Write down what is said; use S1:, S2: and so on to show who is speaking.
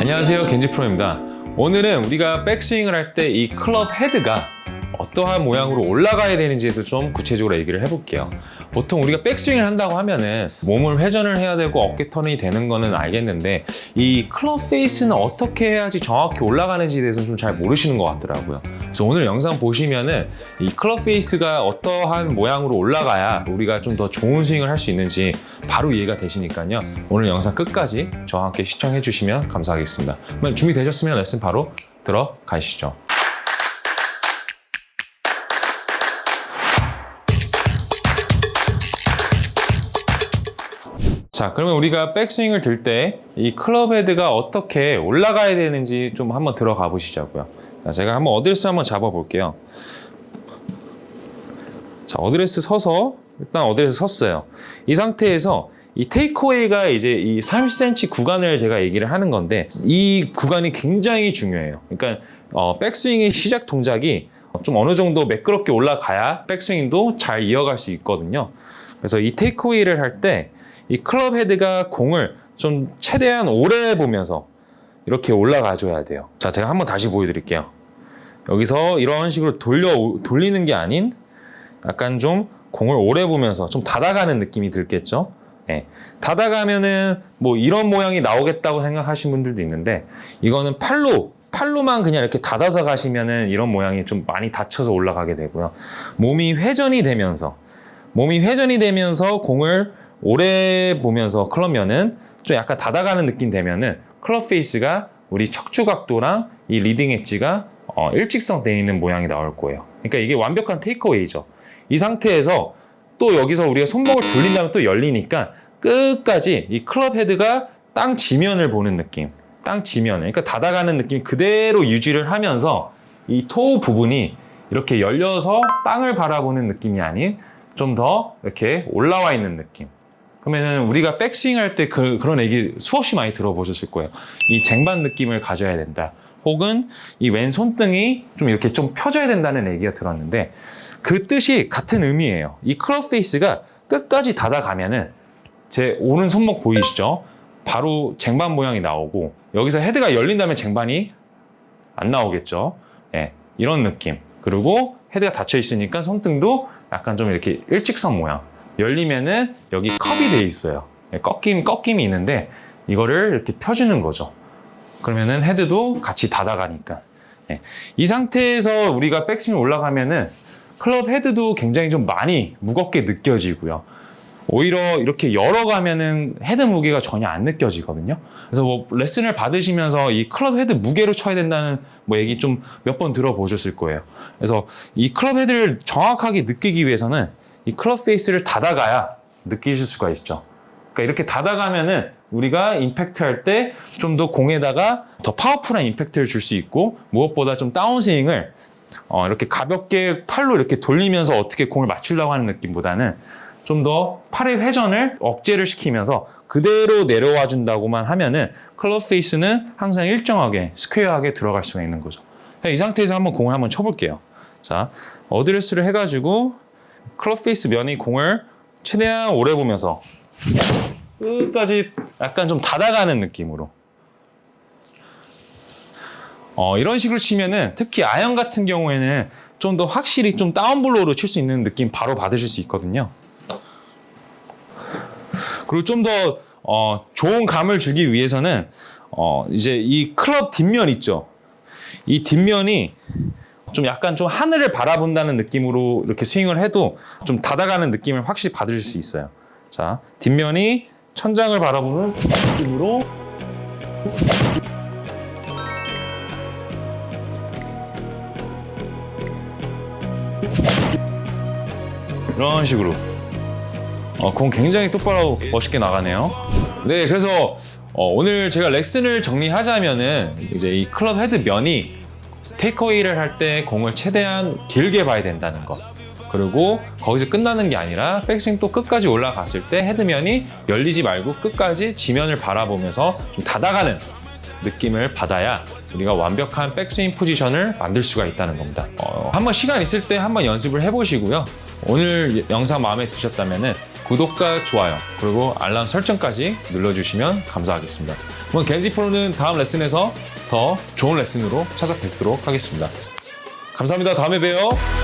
S1: 안녕하세요. 겐지 프로입니다. 오늘은 우리가 백스윙을 할 때 이 클럽 헤드가 어떠한 모양으로 올라가야 되는지에 대해서 좀 구체적으로 얘기를 해볼게요. 보통 우리가 백스윙을 한다고 하면은 몸을 회전을 해야 되고 어깨 턴이 되는 거는 알겠는데 이 클럽 페이스는 어떻게 해야지 정확히 올라가는지에 대해서 좀 잘 모르시는 것 같더라고요 그래서 오늘 영상 보시면은 이 클럽 페이스가 어떠한 모양으로 올라가야 우리가 좀 더 좋은 스윙을 할 수 있는지 바로 이해가 되시니까요. 오늘 영상 끝까지 저와 함께 시청해 주시면 감사하겠습니다. 그러면 준비되셨으면 레슨 바로 들어가시죠. 자, 그러면 우리가 백스윙을 들 때 이 클럽 헤드가 어떻게 올라가야 되는지 좀 한번 들어가 보시자고요. 자, 제가 한번 어드레스 한번 잡아 볼게요. 자, 어드레스 서서 일단 어드레스 섰어요. 이 상태에서 이 테이크어웨이가 이제 이 30cm 구간을 제가 얘기를 하는 건데 이 구간이 굉장히 중요해요. 그러니까 어, 백스윙의 시작 동작이 좀 어느 정도 매끄럽게 올라가야 백스윙도 잘 이어갈 수 있거든요. 그래서 이 테이크어웨이를 할 때 이 클럽 헤드가 공을 좀 최대한 오래 보면서 이렇게 올라가 줘야 돼요. 자, 제가 한번 다시 보여드릴게요. 여기서 이런 식으로 돌려 돌리는 게 아닌 약간 좀 공을 오래 보면서 좀 닫아가는 느낌이 들겠죠. 예. 닫아가면은 뭐 이런 모양이 나오겠다고 생각하신 분들도 있는데 이거는 팔로 팔로만 그냥 이렇게 닫아서 가시면은 이런 모양이 좀 많이 닫혀서 올라가게 되고요. 몸이 회전이 되면서 몸이 회전이 되면서 공을 오래 보면서 클럽면은 좀 약간 닫아가는 느낌 되면은 클럽 페이스가 우리 척추 각도랑 이 리딩 엣지가 어, 일직선 돼 있는 모양이 나올 거예요. 그러니까 이게 완벽한 테이크어웨이죠. 이 상태에서 또 여기서 우리가 손목을 돌린 다음에 또 열리니까 끝까지 이 클럽 헤드가 땅 지면을 보는 느낌. 땅 지면. 그러니까 닫아가는 느낌 그대로 유지를 하면서 이 토 부분이 이렇게 열려서 땅을 바라보는 느낌이 아닌 좀 더 이렇게 올라와 있는 느낌. 그러면은 우리가 백스윙 할 때 그, 그런 얘기 수없이 많이 들어보셨을 거예요. 이 쟁반 느낌을 가져야 된다. 혹은 이 왼 손등이 좀 이렇게 좀 펴져야 된다는 얘기가 들었는데 그 뜻이 같은 의미예요. 이 클럽 페이스가 끝까지 닫아가면은 제 오른 손목 보이시죠? 바로 쟁반 모양이 나오고 여기서 헤드가 열린다면 쟁반이 안 나오겠죠. 예, 이런 느낌. 그리고 헤드가 닫혀 있으니까 손등도 약간 좀 이렇게 일직선 모양. 열리면은 여기 컵이 돼 있어요. 예, 꺾임, 꺾임이 있는데 이거를 이렇게 펴주는 거죠. 그러면은 헤드도 같이 닫아가니까. 예, 이 상태에서 우리가 백스윙 올라가면은 클럽 헤드도 굉장히 좀 많이 무겁게 느껴지고요. 오히려 이렇게 열어가면은 헤드 무게가 전혀 안 느껴지거든요. 그래서 뭐 레슨을 받으시면서 이 클럽 헤드 무게로 쳐야 된다는 뭐 얘기 좀 몇 번 들어보셨을 거예요. 그래서 이 클럽 헤드를 정확하게 느끼기 위해서는 이 클럽 페이스를 닫아가야 느끼실 수가 있죠. 그러니까 이렇게 닫아가면은 우리가 임팩트 할 때 좀 더 공에다가 더 파워풀한 임팩트를 줄 수 있고 무엇보다 좀 다운스윙을 어, 이렇게 가볍게 팔로 이렇게 돌리면서 어떻게 공을 맞추려고 하는 느낌보다는 좀 더 팔의 회전을 억제를 시키면서 그대로 내려와 준다고만 하면은 클럽 페이스는 항상 일정하게 스퀘어하게 들어갈 수가 있는 거죠. 자, 이 상태에서 한번 공을 한번 쳐볼게요. 자, 어드레스를 해가지고 클럽 페이스 면이 공을 최대한 오래 보면서 끝까지 약간 좀 닫아가는 느낌으로 어, 이런 식으로 치면은 특히 아이언 같은 경우에는 좀 더 확실히 좀 다운블로우로 칠 수 있는 느낌 바로 받으실 수 있거든요. 그리고 좀더 어, 좋은 감을 주기 위해서는 어, 이제 이 클럽 뒷면 있죠. 이 뒷면이 좀 약간 좀 하늘을 바라본다는 느낌으로 이렇게 스윙을 해도 좀 닫아가는 느낌을 확실히 받으실 수 있어요. 자, 뒷면이 천장을 바라보는 느낌으로 이런 식으로 어, 공 굉장히 똑바로 멋있게 나가네요. 네, 그래서 어, 오늘 제가 레슨을 정리하자면은 이제 이 클럽 헤드 면이 테이크어웨이를 할 때 공을 최대한 길게 봐야 된다는 것. 그리고 거기서 끝나는 게 아니라 백스윙 또 끝까지 올라갔을 때 헤드면이 열리지 말고 끝까지 지면을 바라보면서 좀 닫아가는 느낌을 받아야 우리가 완벽한 백스윙 포지션을 만들 수가 있다는 겁니다. 어, 한번 시간 있을 때 한번 연습을 해보시고요. 오늘 영상 마음에 드셨다면 구독과 좋아요 그리고 알람 설정까지 눌러주시면 감사하겠습니다. 그럼 겐지 프로는 다음 레슨에서 더 좋은 레슨으로 찾아뵙도록 하겠습니다. 감사합니다. 다음에 봬요.